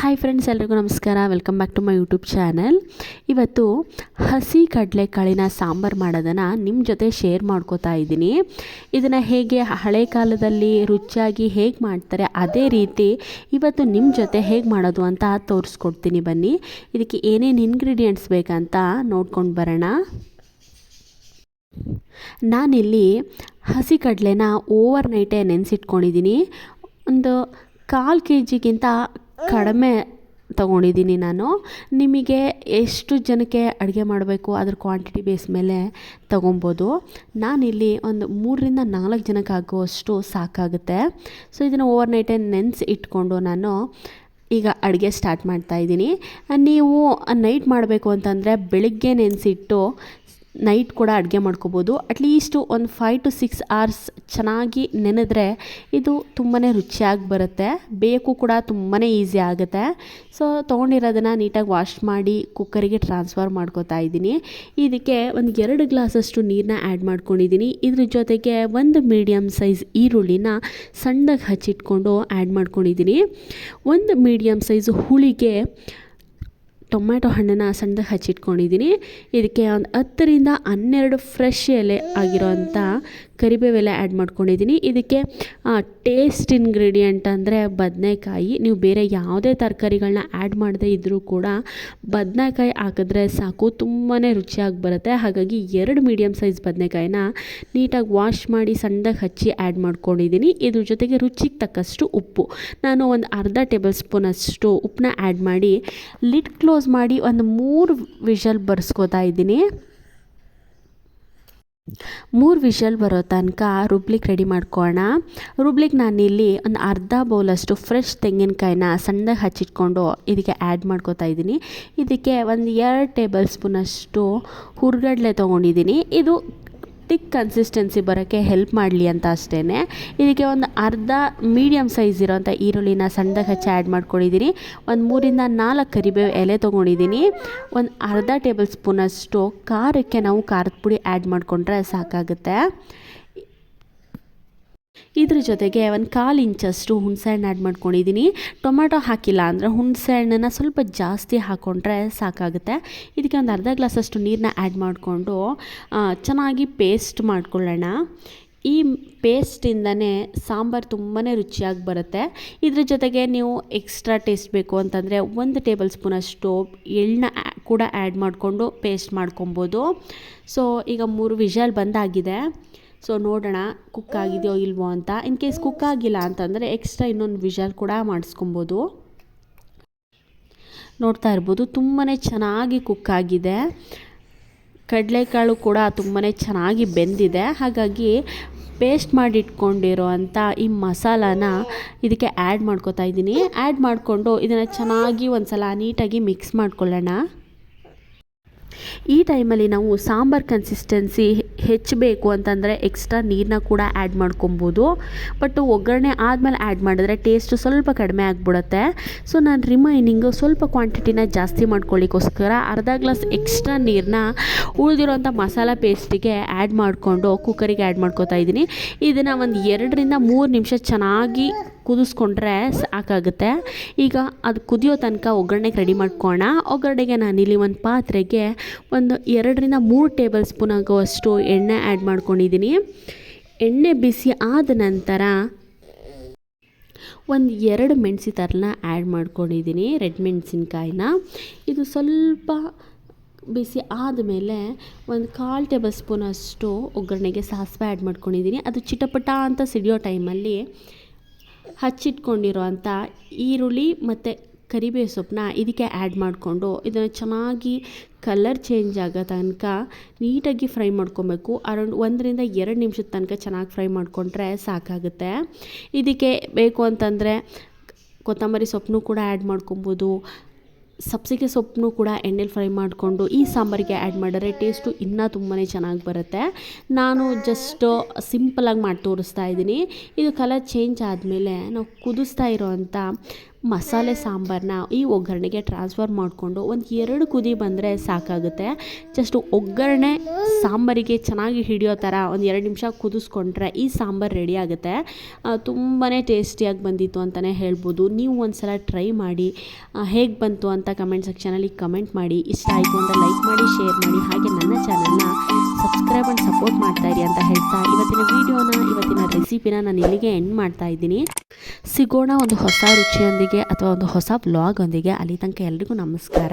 Hi friends ಎಲ್ರಿಗೂ ನಮಸ್ಕಾರ. Welcome back to my YouTube channel ಇವತ್ತು ಹಸಿ ಕಡಲೆಕಾಳಿನ ಸಾಂಬಾರು ಮಾಡೋದನ್ನು ನಿಮ್ಮ ಜೊತೆ ಶೇರ್ ಮಾಡ್ಕೋತಾ ಇದ್ದೀನಿ. ಇದನ್ನು ಹೇಗೆ ಹಳೆ ಕಾಲದಲ್ಲಿ ರುಚಿಯಾಗಿ ಹೇಗೆ ಮಾಡ್ತಾರೆ ಅದೇ ರೀತಿ ಇವತ್ತು ನಿಮ್ಮ ಜೊತೆ ಹೇಗೆ ಮಾಡೋದು ಅಂತ ತೋರಿಸ್ಕೊಡ್ತೀನಿ ಬನ್ನಿ. ಇದಕ್ಕೆ ಏನೇನು ಇನ್ಗ್ರೀಡಿಯೆಂಟ್ಸ್ ಬೇಕಂತ ನೋಡ್ಕೊಂಡು ಬರೋಣ. ನಾನಿಲ್ಲಿ ಹಸಿ ಕಡಲೆನ ಓವರ್ ನೈಟೇ ನೆನೆಸಿಟ್ಕೊಂಡಿದ್ದೀನಿ. ಒಂದು ಕಾಲು ಕೆ ಜಿಗಿಂತ ಕಡಿಮೆ ತೊಗೊಂಡಿದ್ದೀನಿ ನಾನು. ನಿಮಗೆ ಎಷ್ಟು ಜನಕ್ಕೆ ಅಡುಗೆ ಮಾಡಬೇಕು, ಅದ್ರ ಕ್ವಾಂಟಿಟಿ ಬೇಸ್ ಮೇಲೆ ತೊಗೊಬೋದು. ನಾನಿಲ್ಲಿ ಒಂದು ಮೂರರಿಂದ ನಾಲ್ಕು ಜನಕ್ಕೆ ಆಗುವಷ್ಟು ಸಾಕಾಗುತ್ತೆ. ಸೊ ಇದನ್ನು ಓವರ್ ನೈಟೇ ನೆನೆಸಿ ಇಟ್ಕೊಂಡು ನಾನು ಈಗ ಅಡುಗೆ ಸ್ಟಾರ್ಟ್ ಮಾಡ್ತಾಯಿದ್ದೀನಿ ನೀವು ನೈಟ್ ಮಾಡಬೇಕು ಅಂತಂದರೆ ಬೆಳಿಗ್ಗೆ ನೆನೆಸಿಟ್ಟು ನೈಟ್ ಕೂಡ ಅಡುಗೆ ಮಾಡ್ಕೋಬೋದು. ಅಟ್ಲೀಸ್ಟು ಒಂದು ಫೈವ್ ಟು ಸಿಕ್ಸ್ ಅವರ್ಸ್ ಚೆನ್ನಾಗಿ ನೆನೆದ್ರೆ ಇದು ತುಂಬಾ ರುಚಿಯಾಗಿ ಬರುತ್ತೆ. ಬೇಕು ಕೂಡ ತುಂಬಾ ಈಸಿ ಆಗುತ್ತೆ. ಸೊ ತೊಗೊಂಡಿರೋದನ್ನು ನೀಟಾಗಿ ವಾಶ್ ಮಾಡಿ ಕುಕ್ಕರಿಗೆ ಟ್ರಾನ್ಸ್ಫರ್ ಮಾಡ್ಕೋತಾ ಇದ್ದೀನಿ. ಇದಕ್ಕೆ ಒಂದು ಎರಡು ಗ್ಲಾಸಷ್ಟು ನೀರನ್ನ ಆ್ಯಡ್ ಮಾಡ್ಕೊಂಡಿದ್ದೀನಿ. ಇದ್ರ ಜೊತೆಗೆ ಒಂದು ಮೀಡಿಯಮ್ ಸೈಜ್ ಈರುಳ್ಳಿನ ಸಣ್ಣಗೆ ಹಚ್ಚಿಟ್ಕೊಂಡು ಆ್ಯಡ್ ಮಾಡ್ಕೊಂಡಿದ್ದೀನಿ. ಒಂದು ಮೀಡಿಯಮ್ ಸೈಜ್ ಹುಳಿಗೆ ಟೊಮ್ಯಾಟೊ ಹಣ್ಣನ್ನು ಸಣ್ಣದಾಗಿ ಹಚ್ಚಿಟ್ಕೊಂಡಿದ್ದೀನಿ ಇದಕ್ಕೆ ಒಂದು ಹತ್ತರಿಂದ ಹನ್ನೆರಡು ಫ್ರೆಶ್ ಎಲೆ ಆಗಿರೋಂಥ ಕರಿಬೇವೆಲೆ ಆ್ಯಡ್ ಮಾಡ್ಕೊಂಡಿದ್ದೀನಿ. ಇದಕ್ಕೆ ಟೇಸ್ಟ್ ಇಂಗ್ರೀಡಿಯೆಂಟ್ ಅಂದರೆ ಬದನೆಕಾಯಿ. ನೀವು ಬೇರೆ ಯಾವುದೇ ತರಕಾರಿಗಳನ್ನ ಆ್ಯಡ್ ಮಾಡದೇ ಇದ್ದರೂ ಕೂಡ ಬದನೆಕಾಯಿ ಹಾಕಿದ್ರೆ ಸಾಕು ತುಂಬಾ ರುಚಿಯಾಗಿ ಬರುತ್ತೆ. ಹಾಗಾಗಿ ಎರಡು ಮೀಡಿಯಮ್ ಸೈಜ್ ಬದನೆಕಾಯಿನ ನೀಟಾಗಿ ವಾಶ್ ಮಾಡಿ ಸಣ್ಣದಾಗಿ ಹಚ್ಚಿ ಆ್ಯಡ್ ಮಾಡ್ಕೊಂಡಿದ್ದೀನಿ. ಇದ್ರ ಜೊತೆಗೆ ರುಚಿಗೆ ತಕ್ಕಷ್ಟು ಉಪ್ಪು. ನಾನು ಒಂದು ಅರ್ಧ ಟೇಬಲ್ ಸ್ಪೂನಷ್ಟು ಉಪ್ಪನ್ನ ಆ್ಯಡ್ ಮಾಡಿ ಲಿಡ್ ಕ್ಲೋಸ್ ಮಾಡಿ ಒಂದು ಮೂರು ವಿಷಲ್ ಬರ್ಸ್ಕೋತಾ ಇದ್ದೀನಿ. ಮೂರು ವಿಷಲ್ ಬರೋ ತನಕ ರುಬ್ಲಿಕ್ ರೆಡಿ ಮಾಡ್ಕೊಳ್ಳೋಣ ರುಬ್ಲಿಕ್ ನಾನಿಲ್ಲಿ ಒಂದು ಅರ್ಧ ಬೌಲಷ್ಟು ಫ್ರೆಶ್ ತೆಂಗಿನಕಾಯಿನ ಸಣ್ಣದಾಗಿ ಹಚ್ಚಿಟ್ಕೊಂಡು ಇದಕ್ಕೆ ಆ್ಯಡ್ ಮಾಡ್ಕೋತಾ ಇದ್ದೀನಿ. ಇದಕ್ಕೆ ಒಂದು ಎರಡು ಟೇಬಲ್ ಸ್ಪೂನಷ್ಟು ಹುರ್ಗಡ್ಲೆ ತೊಗೊಂಡಿದ್ದೀನಿ. ಇದು ತಿಕ್ ಕನ್ಸಿಸ್ಟೆನ್ಸಿ ಬರೋಕ್ಕೆ ಹೆಲ್ಪ್ ಮಾಡಲಿ ಅಂತ ಅಷ್ಟೇ ಇದಕ್ಕೆ ಒಂದು ಅರ್ಧ ಮೀಡಿಯಮ್ ಸೈಜ್ ಇರೋವಂಥ ಈರುಳ್ಳಿನ ಸಣ್ಣದಾಗಿ ಹಚ್ಚಿ ಆ್ಯಡ್ ಮಾಡ್ಕೊಂಡಿದ್ದೀನಿ. ಒಂದು ಮೂರಿಂದ ನಾಲ್ಕು ಕರಿಬೇವು ಎಲೆ ತೊಗೊಂಡಿದ್ದೀನಿ. ಒಂದು ಅರ್ಧ ಟೇಬಲ್ ಸ್ಪೂನಷ್ಟು ಖಾರಕ್ಕೆ ನಾವು ಖಾರದ ಪುಡಿ ಆ್ಯಡ್ ಮಾಡಿಕೊಂಡ್ರೆ ಸಾಕಾಗುತ್ತೆ. ಇದ್ರ ಜೊತೆಗೆ ಒಂದು ಕಾಲು ಇಂಚಷ್ಟು ಹುಣಸೆಹಣ್ಣು ಆ್ಯಡ್ ಮಾಡ್ಕೊಂಡಿದ್ದೀನಿ. ಟೊಮೆಟೊ ಹಾಕಿಲ್ಲ ಅಂದರೆ ಹುಣಸೆಹಣ್ಣನ್ನು ಸ್ವಲ್ಪ ಜಾಸ್ತಿ ಹಾಕ್ಕೊಂಡ್ರೆ ಸಾಕಾಗುತ್ತೆ. ಇದಕ್ಕೆ ಒಂದು ಅರ್ಧ ಗ್ಲಾಸಷ್ಟು ನೀರನ್ನ ಆ್ಯಡ್ ಮಾಡಿಕೊಂಡು ಚೆನ್ನಾಗಿ ಪೇಸ್ಟ್ ಮಾಡ್ಕೊಳ್ಳೋಣ. ಈ ಪೇಸ್ಟಿಂದನೇ ಸಾಂಬಾರು ತುಂಬಾ ರುಚಿಯಾಗಿ ಬರುತ್ತೆ. ಇದ್ರ ಜೊತೆಗೆ ನೀವು ಎಕ್ಸ್ಟ್ರಾ ಟೇಸ್ಟ್ ಬೇಕು ಅಂತಂದರೆ ಒಂದು ಟೇಬಲ್ ಸ್ಪೂನಷ್ಟು ಎಳ್ಳನ್ನ ಕೂಡ ಆ್ಯಡ್ ಮಾಡಿಕೊಂಡು ಪೇಸ್ಟ್ ಮಾಡ್ಕೊಬೋದು. ಸೊ ಈಗ ಮೂರು ವಿಷಲ್ ಬಂದಾಗಿದೆ. ಸೊ ನೋಡೋಣ ಕುಕ್ ಆಗಿದೆಯೋ ಇಲ್ವೋ ಅಂತ. ಇನ್ ಕೇಸ್ ಕುಕ್ ಆಗಿಲ್ಲ ಅಂತಂದರೆ ಎಕ್ಸ್ಟ್ರಾ ಇನ್ನೊಂದು ವಿಷಲ್ ಕೂಡ ಮಾಡಿಸ್ಕೊಬೋದು. ನೋಡ್ತಾ ಇರ್ಬೋದು ತುಂಬಾ ಚೆನ್ನಾಗಿ ಕುಕ್ ಆಗಿದೆ. ಕಡಲೆಕಾಳು ಕೂಡ ತುಂಬಾ ಚೆನ್ನಾಗಿ ಬೆಂದಿದೆ. ಹಾಗಾಗಿ ಪೇಸ್ಟ್ ಮಾಡಿ ಇಟ್ಕೊಂಡಿರೋ ಅಂಥ ಈ ಮಸಾಲಾನ ಇದಕ್ಕೆ ಆ್ಯಡ್ ಮಾಡ್ಕೋತಾ ಇದ್ದೀನಿ. ಆ್ಯಡ್ ಮಾಡಿಕೊಂಡು ಇದನ್ನು ಚೆನ್ನಾಗಿ ಒಂದು ಸಲ ನೀಟಾಗಿ ಮಿಕ್ಸ್ ಮಾಡ್ಕೊಳ್ಳೋಣ. ಈ ಟೈಮಲ್ಲಿ ನಾವು ಸಾಂಬಾರ್ ಕನ್ಸಿಸ್ಟೆನ್ಸಿ ಹೆಚ್ಚಬೇಕು ಅಂತಂದರೆ ಎಕ್ಸ್ಟ್ರಾ ನೀರನ್ನ ಕೂಡ ಆ್ಯಡ್ ಮಾಡ್ಕೊಬೋದು. ಬಟ್ ಒಗ್ಗರಣೆ ಆದಮೇಲೆ ಆ್ಯಡ್ ಮಾಡಿದ್ರೆ ಟೇಸ್ಟು ಸ್ವಲ್ಪ ಕಡಿಮೆ ಆಗಿಬಿಡುತ್ತೆ. ಸೊ ನಾನು ರಿಮೈನಿಂಗು ಸ್ವಲ್ಪ ಕ್ವಾಂಟಿಟಿನ ಜಾಸ್ತಿ ಮಾಡ್ಕೊಳ್ಳಿಕ್ಕೋಸ್ಕರ ಅರ್ಧ ಗ್ಲಾಸ್ ಎಕ್ಸ್ಟ್ರಾ ನೀರನ್ನ ಉಳಿದಿರೋಂಥ ಮಸಾಲ ಪೇಸ್ಟಿಗೆ ಆ್ಯಡ್ ಮಾಡಿಕೊಂಡು ಕುಕ್ಕರಿಗೆ ಆ್ಯಡ್ ಮಾಡ್ಕೋತಾ ಇದ್ದೀನಿ. ಇದನ್ನು ಒಂದು ಎರಡರಿಂದ ಮೂರು ನಿಮಿಷ ಚೆನ್ನಾಗಿ ಕುದಿಸ್ಕೊಂಡ್ರೆ ಸಾಕಾಗುತ್ತೆ ಈಗ ಅದು ಕುದಿಯೋ ತನಕ ಒಗ್ಗರಣೆಗೆ ರೆಡಿ ಮಾಡ್ಕೋಣ ಒಗ್ಗರಣೆಗೆ ನಾನಿಲ್ಲಿ ಒಂದು ಪಾತ್ರೆಗೆ ಒಂದು ಎರಡರಿಂದ ಮೂರು ಟೇಬಲ್ ಸ್ಪೂನ್ ಆಗುವಷ್ಟು ಎಣ್ಣೆ ಆ್ಯಡ್ ಮಾಡ್ಕೊಂಡಿದ್ದೀನಿ ಎಣ್ಣೆ ಬಿಸಿ ಆದ ನಂತರ ಒಂದು ಎರಡು ಮೆಣಸಿ ಥರನ ಆ್ಯಡ್ ಮಾಡ್ಕೊಂಡಿದ್ದೀನಿ ರೆಡ್ ಮೆಣಸಿನ್ಕಾಯಿನ. ಇದು ಸ್ವಲ್ಪ ಬಿಸಿ ಆದಮೇಲೆ ಒಂದು ಕಾಲು ಟೇಬಲ್ ಸ್ಪೂನಷ್ಟು ಒಗ್ಗರಣೆಗೆ ಸಾಸಿವೆ ಆ್ಯಡ್ ಮಾಡ್ಕೊಂಡಿದ್ದೀನಿ ಅದು ಚಿಟಪಟ ಅಂತ ಸಿಡಿಯೋ ಟೈಮಲ್ಲಿ ಹಚ್ಚಿಟ್ಕೊಂಡಿರೋ ಅಂಥ ಈರುಳ್ಳಿ ಮತ್ತು ಕರಿಬೇವು ಸೊಪ್ಪನ್ನ ಇದಕ್ಕೆ ಆ್ಯಡ್ ಮಾಡಿಕೊಂಡು ಇದನ್ನು ಚೆನ್ನಾಗಿ ಕಲರ್ ಚೇಂಜ್ ಆಗೋ ತನಕ ನೀಟಾಗಿ ಫ್ರೈ ಮಾಡ್ಕೊಬೇಕು. ಅರೌಂಡ್ ಒಂದರಿಂದ ಎರಡು ನಿಮಿಷದ ತನಕ ಚೆನ್ನಾಗಿ ಫ್ರೈ ಮಾಡಿಕೊಂಡ್ರೆ ಸಾಕಾಗುತ್ತೆ. ಇದಕ್ಕೆ ಬೇಕು ಅಂತಂದರೆ ಕೊತ್ತಂಬರಿ ಸೊಪ್ಪನ್ನು ಕೂಡ ಆ್ಯಡ್ ಮಾಡ್ಕೊಬೋದು. ಸಬ್ಸಿಗೆ ಸೊಪ್ಪನ್ನು ಕೂಡ ಎಣ್ಣೆಲಿ ಫ್ರೈ ಮಾಡಿಕೊಂಡು ಈ ಸಾಂಬಾರಿಗೆ ಆ್ಯಡ್ ಮಾಡಿದ್ರೆ ಟೇಸ್ಟು ಇನ್ನೂ ತುಂಬಾ ಚೆನ್ನಾಗಿ ಬರುತ್ತೆ. ನಾನು ಜಸ್ಟ್ ಸಿಂಪಲಾಗಿ ಮಾಡಿ ತೋರಿಸ್ತಾ ಇದ್ದೀನಿ. ಇದು ಕಲರ್ ಚೇಂಜ್ ಆದಮೇಲೆ ನಾವು ಕುದಿಸ್ತಾ ಇರೋವಂಥ ಮಸಾಲೆ ಸಾಂಬಾರನ್ನ ಈ ಒಗ್ಗರಣೆಗೆ ಟ್ರಾನ್ಸ್ಫರ್ ಮಾಡಿಕೊಂಡು ಒಂದು ಎರಡು ಕುದಿ ಬಂದರೆ ಸಾಕಾಗುತ್ತೆ. ಜಸ್ಟ್ ಒಗ್ಗರಣೆ ಸಾಂಬಾರಿಗೆ ಚೆನ್ನಾಗಿ ಹಿಡಿಯೋ ಥರ ಒಂದು ಎರಡು ನಿಮಿಷ ಕುದಿಸ್ಕೊಂಡ್ರೆ ಈ ಸಾಂಬಾರು ರೆಡಿ ಆಗುತ್ತೆ. ತುಂಬಾ ಟೇಸ್ಟಿಯಾಗಿ ಬಂದಿತ್ತು ಅಂತಲೇ ಹೇಳ್ಬೋದು. ನೀವು ಒಂದು ಸಲ ಟ್ರೈ ಮಾಡಿ ಹೇಗೆ ಬಂತು ಅಂತ ಕಮೆಂಟ್ ಸೆಕ್ಷನಲ್ಲಿ ಕಮೆಂಟ್ ಮಾಡಿ. ಇಷ್ಟ ಆಯಿತು ಅಂತ ಲೈಕ್ ಮಾಡಿ ಶೇರ್ ಮಾಡಿ. ಹಾಗೆ ನನ್ನ ಚಾನಲ್ನ ಸಬ್ಸ್ಕ್ರೈಬ್ ಆ್ಯಂಡ್ ಸಪೋರ್ಟ್ ಮಾಡ್ತಾ ಇರಿ ಅಂತ ಹೇಳ್ತಾ ಇವತ್ತಿನ ವೀಡಿಯೋನ ಇವತ್ತಿನ ರೆಸಿಪಿನ ನಾನು ಇಲ್ಲಿಗೆ ಎಂಡ್ ಮಾಡ್ತಾ ಇದ್ದೀನಿ. ಸಿಗೋಣ ಒಂದು ಹೊಸ ರುಚಿಯೊಂದಿಗೆ. ಅಥವಾ ಒಂದು ಹೊಸ ವ್ಲಾಗೊಂದಿಗೆ ಅಲ್ಲಿ ತನಕ ಎಲ್ರಿಗೂ ನಮಸ್ಕಾರ.